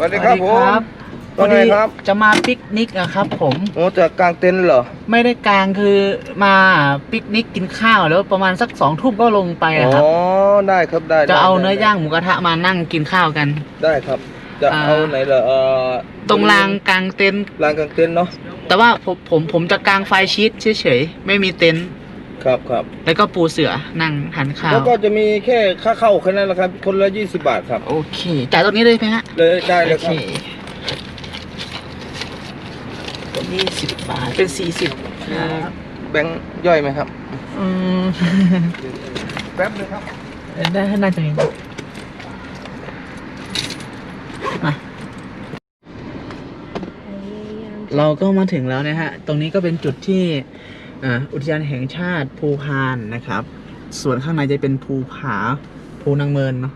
วัสดีครับผมพอว่าไงดีครับจะมาปิกนิกอะครับผม โอ้จะกางเต็นท์เหรอไม่ได้กลางคือมาปิกนิกกินข้าวแล้วประมาณสักสองทุ่มก็ลงไปอะครับ อ๋อได้ครับได้จะได้เอาได้เนื้อย่างหมูกระทะมานั่งกินข้าวกัน ได้ครับ จะอ่า เอาไหนเหรอเอ่อตรงรางกลางเต็นท์รางกางเต็นท์เนาะแต่ว่าผมผมผมจะกางไฟชีตเฉยๆไม่มีเต็นท์ ครับครับแล้วก็ปูเสือนั่งทานข้าวแล้วก็จะมีแค่ค่าเข้าแค่นั้นแหละครับ คนละ20บาทครับโอเคจ่ายตรงนี้เลยไหมฮะเลยได้เลยครับยี่สิบบาทเป็นสี่สิบครับแบงค์ย่อยไหมครับอืมแป๊บเลยครับได้น่าจะมีมาเราก็มาถึงแล้วนะฮะ ตรงนี้ก็เป็นจุดที่ อ่าอุทยานแห่งชาติภูพานนะครับ ส่วนข้างในจะเป็นภูผาภูนางเมินเนาะ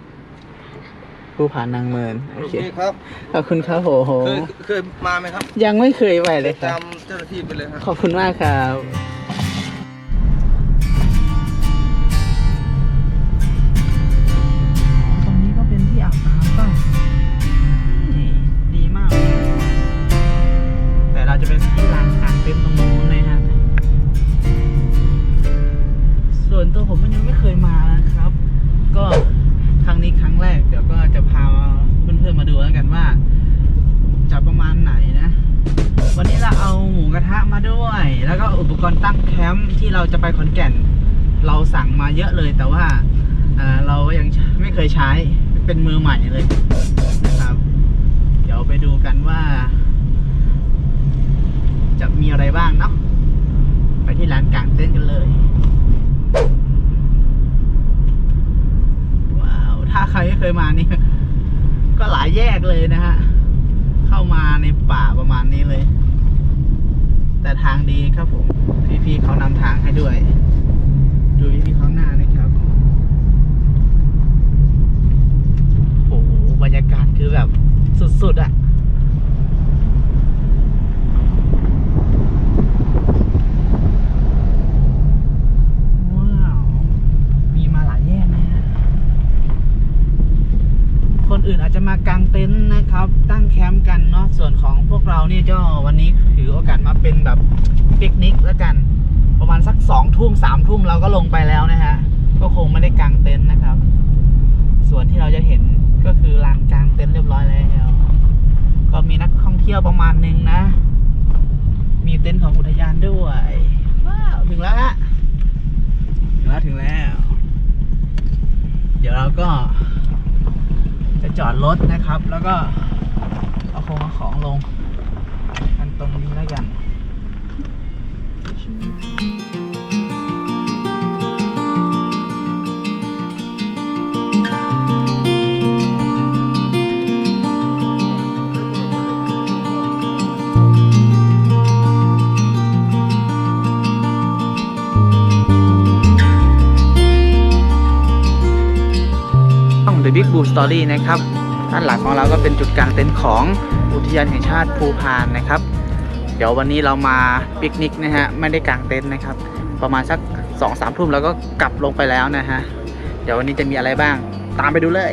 ภูผานางเมินโอโอเคเคครับขอบคุณครับโหโหเคยเคยมาไหมครับ ยังไม่เคยไปเลยครับจำเจ้าหน้าที่ไปเลยครับขอบคุณมากครับ แก่น เราสั่งมาเยอะเลยแต่ว่าเเรายังไม่เคยใช้เป็นมือใหม่เลยนะครับ เดี๋ยวไปดูกันว่า จะมีอะไรบ้างเนาะไปที่ร้านกลางเต้นกันเลย ว้าว ถ้าใครไม่เคยมานี่ก็หลายแยกเลยนะฮะ เข้ามาในป่าประมาณนี้เลย แต่ทางดีครับผม พี่ๆเขานำทางให้ด้วย ดูพี่ๆข้างหน้านะครับ โอ้โหบรรยากาศคือแบบสุดๆอะว้าว มีมาหลายแยกนะฮะ คน อื่นอาจจะมากางเต็นท์นะครับ ตั้งแคมป์กันเนาะส่วนของพวกเรานี่ก็วันนี้ถือโอกาสมาเป็นแบบปิกนิกแล้วกัน ประมาณสักสองทุ่มสามทุ่มเราก็ลงไปแล้วนะฮะก็คงไม่ได้กางเต็นท์นะครับ ส่วนที่เราจะเห็นก็คือลานกางเต็นท์เรียบร้อยแล้วก็มีนักท่องเที่ยวประมาณหนึ่งนะ มีเต็นท์ของอุทยานด้วยว้าวถึงแล้วฮะถึงแล้วถึงแล้ว เดี๋ยวเราก็ จะจอดรถนะครับ แล้วก็เอาของเอาของลงกันตรงนี้แล้วกัน อง The Big Blue Story นะครับด้านหลังของเราก็เป็นจุดกลางเต็นท์ของอุทยานแห่งชาติภูพานนะครับ เดี๋ยววันนี้เรามาปิกนิกนะฮะไม่ได้กางเต็นท์นะครับ ประมาณสักสองสามทุ่มแล้วก็กลับลงไปแล้วนะฮะเดี๋ยววันนี้จะมีอะไรบ้าง ตามไปดูเลย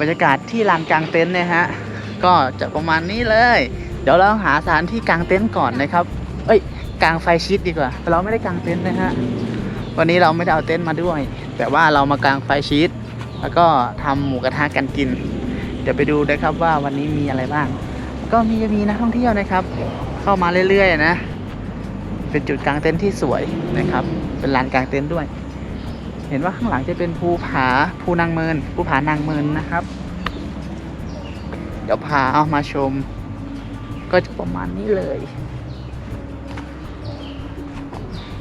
บรรยากาศที่ลานกลางเต็นท์นะฮะ ก็จะประมาณนี้เลย เดี๋ยวเราหาสถานที่กางเต็นท์ก่อนนะครับ เอ้ยกางไฟชิดดีกว่า เราไม่ได้กางเต็นท์นะฮะวันนี้เราไม่ได้เอาเต็นท์มาด้วย แต่ว่าเรามากางไฟชีตแล้วก็ทำหมูกระทะกันกิน เดี๋ยวไปดูนะครับว่าวันนี้มีอะไรบ้าง ก็มีจะมีนักท่องเที่ยวนะครับ เข้ามาเรื่อยๆนะ เป็นจุดกางเต็นท์ที่สวยนะครับ เป็นลานกางเต็นท์ด้วย เห็นว่าข้างหลังจะเป็นภูผาภูนางเมินภูผานางเมินนะครับ ดี๋ยวพาเอามาชม ก็จะประมาณนี้เลย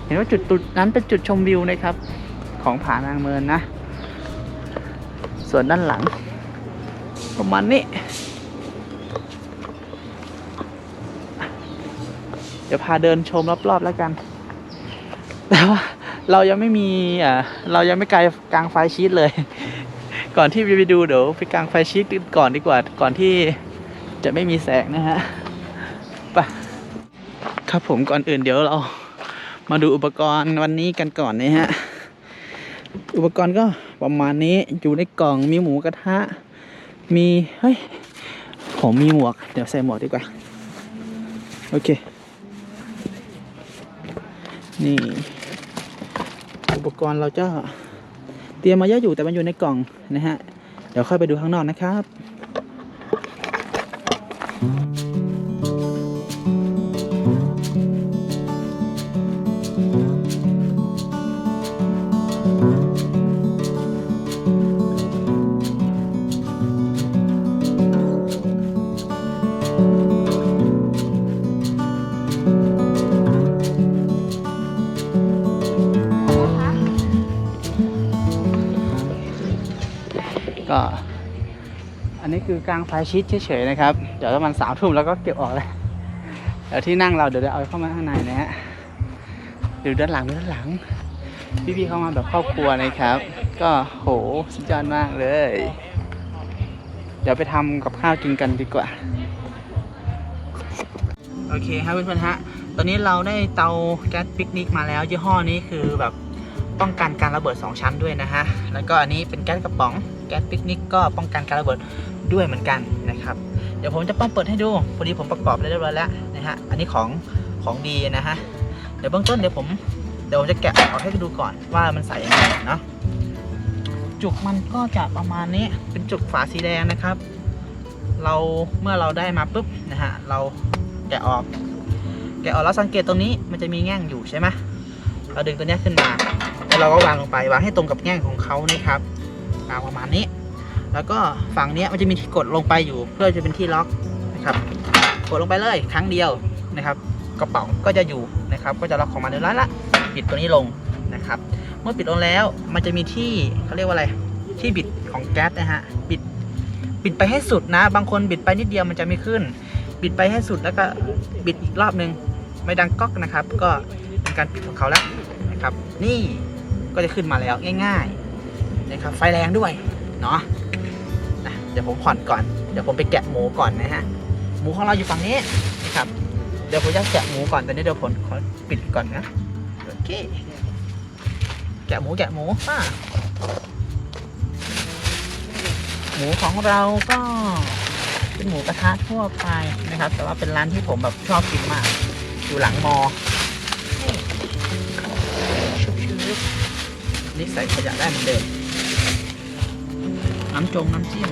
เห็นว่าจุดตุดนั้นเป็นจุดชมวิวนะครับ ของผานางเมินนะ ส่วนด้านหลัง ประมาณนี้ เดี๋ยวพาเดินชมรอบๆแล้วกัน แต่ว่าเรายังไม่มีอ่าเรายังไม่ไกลกลางไฟชีตเลย ก่อนที่จะไปดูเดี๋ยวไปกลางไฟชีตก่อนดีกว่า ก่อนที่จะไม่มีแสงนะฮะไปครับผมก่อนอื่นเดี๋ยวเรามาดูอุปกรณ์วันนี้กันก่อนนะฮะ อุปกรณ์ก็ประมาณนี้อยู่ในกล่องมีหมูกระทะ มีเฮ้ยผมมีหมวก เดี๋ยวใส่หมวกดีกว่า โอเค นี่ อุปกรณ์เราจะ เตรียมมาเยอะอยู่แต่มันอยู่ในกล่องนะฮะ เดี๋ยวค่อยไปดูข้างนอกนะครับ คือกลางไฟชิดเฉยๆนะครับ เดี๋ยวประมาณสามทุ่มแล้วก็เก็บออกเลยเดี๋ยวที่นั่งเราเดี๋ยวจะเอาเข้ามาข้างในนะฮะดูด้านหลังดูด้านหลัง พี่ๆเข้ามาแบบครอบครัวนะครับ ก็โหสุดยอดมากเลย เดี๋ยวไปทำกับข้าวกินกันดีกว่า โอเคครับเพื่อนๆฮะตอนนี้เราได้เตาแก๊สปิกนิกมาแล้วยี่ห้อนี้คือแบบป้องกันการระเบิด 2 ชั้นด้วยนะฮะ แล้วก็อันนี้เป็นแก๊สกระป๋อง แก๊สปิกนิกก็ป้องกันการระเบิดด้วยเหมือนกันนะครับ เดี๋ยวผมจะป้องเปิดให้ดูพอดีผมประกอบเรียบร้อยแล้วนะฮะอันนี้ของของดีนะฮะเดี๋ยวเบื้องต้นเดี๋ยวผมเดี๋ยวผมจะแกะออกให้ดูก่อนว่ามันใส่ยังไงเนาะจุกมันก็จะประมาณนี้เป็นจุกฝาสีแดงนะครับ เราเมื่อเราได้มาปุ๊บนะฮะเราแกะออก แกะออกแล้วสังเกตตรงนี้มันจะมีแง่งอยู่ใช่ไหมเราดึงตัวนี้ขึ้นมาแล้วเราก็วางลงไปวางให้ตรงกับแง่งของเขานะครับ วาประมาณนี้ แล้วก็ฝั่งนี้มันจะมีที่กดลงไปอยู่ เพื่อจะเป็นที่ล็อกนะครับ กดลงไปเลยครั้งเดียวนะครับ กระเป๋าก็จะอยู่นะครับ ก็จะล็อกของมันเรียบร้อยละปิดตัวนี้ลงนะครับ เมื่อปิดลงแล้วมันจะมีที่เขาเรียกว่าอะไรที่บิดของแก๊สนะฮะบิดบิดไปให้สุดนะ บางคนบิดไปนิดเดียวมันจะไม่ขึ้น บิดไปให้สุดแล้วก็บิดอีกรอบนึงไม่ดังก๊อกนะครับ ก็เป็นการปิดของเขาแล้วนะครับ นี่ก็จะขึ้นมาแล้วง่าย ๆ นะครับไฟแรงด้วยเนาะนะเดี๋ยวผมผ่อนก่อน เดี๋ยวผมไปแกะหมูก่อนนะฮะหมูของเราอยู่ฝั่งนี้นะครับ เดี๋ยวผมจะแกะหมูก่อนตอนนี้เดี๋ยวผมขอปิดก่อนนะโอเคแกะหมูแกะหมูป้าหมูของเราก็เป็นหมูกระทะทั่วไปนะครับ แต่ว่าเป็นร้านที่ผมแบบชอบกินมาก อยู่หลังมอนี่ชุบชุบนี่ใส่ขยะได้เหมือนเดิม น้ำจงน้ำจิ้ม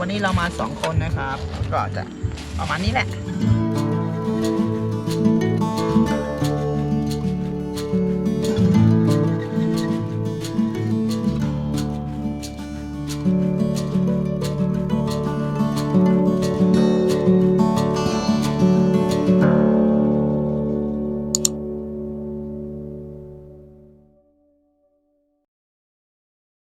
วันนี้เรามาสองคนนะครับ ก็จะประมาณนี้แหละ